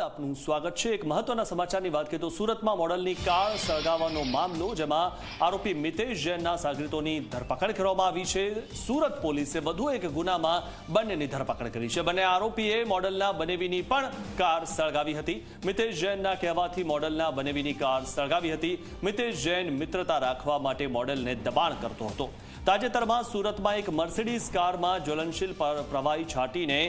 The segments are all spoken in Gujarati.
આપનું સ્વાગત છે. એક મહત્વના સમાચારની વાત કરીએ તો સુરતમાં મોડલની કાર સળગાવવાનો મામલો, જેમાં આરોપી મિતેશ જૈનના સાગરીતોની ધરપકડ કરવામાં આવી છે. સુરત પોલીસે વધુ એક ગુનામાં બંનેની ધરપકડ કરી છે. બંને આરોપીએ મોડલના બનેવીની પણ કાર સળગાવી હતી. મિતેશ જૈનના કહેવાથી મોડલના બનેવીની કાર સળગાવી હતી. મિતેશ જૈન મિત્રતા રાખવા માટે મોડલને દબાણ કરતો હતો. તાજેતરમાં સુરતમાં એક મર્સિડીઝ કારમાં જ્વલનશીલ પ્રવાહી છાંટીને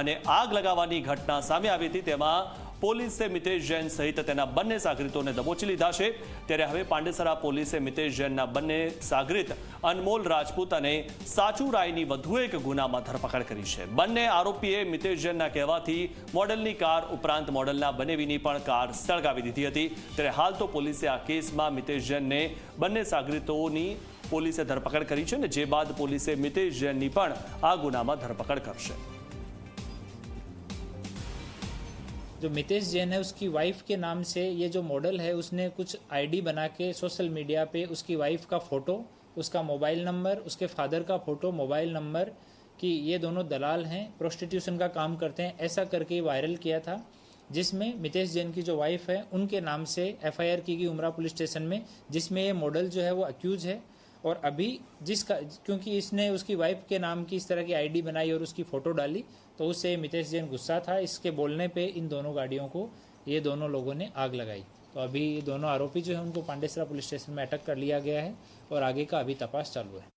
અને આગ લગાવવાની ઘટના સામે આવી હતી. તેમાં પોલીસે મિતેશ જૈન સહિત તેના બંને સાગરીતોને દબોચી લીધા છે. ત્યારે હવે પાંડેસરા પોલીસે મિતેશ જૈનના બંને સાગરીત અનમોલ રાજપૂત અને સાચુ રાયની વધુ એક ગુનામાં ધરપકડ કરી છે. બંને આરોપીએ મિતેશ જૈનના કહેવાથી મોડલની કાર ઉપરાંત મોડલના બનેવીની પણ કાર સળગાવી દીધી હતી. ત્યારે હાલ તો પોલીસે આ કેસમાં મિતેશ જૈનને બંને સાગરીતોની પોલીસે ધરપકડ કરી છે અને જે બાદ પોલીસે મિતેશ જૈનની પણ આ ગુનામાં ધરપકડ કરશે. जो मितेश जैन है, उसकी वाइफ के नाम से ये जो मॉडल है, उसने कुछ आईडी बना के सोशल मीडिया पे उसकी वाइफ का फ़ोटो उसका मोबाइल नंबर उसके फादर का फ़ोटो मोबाइल नंबर कि ये दोनों दलाल हैं प्रोस्टिट्यूशन का काम करते हैं, ऐसा करके वायरल किया था, जिसमें मितेश जैन की जो वाइफ है, उनके नाम से एफआईआर की गई उमरा पुलिस स्टेशन में, जिसमें ये मॉडल जो है वो अक्यूज है। और अभी जिसका, क्योंकि इसने उसकी वाइफ के नाम की इस तरह की आईडी बनाई और उसकी फ़ोटो डाली तो उससे मितेश जैन गुस्सा था। इसके बोलने पे इन दोनों गाड़ियों को, ये दोनों लोगों ने आग लगाई। तो अभी ये दोनों आरोपी जो है, उनको पांडेसरा पुलिस स्टेशन में अटक कर लिया गया है और आगे का अभी तपास चालू है।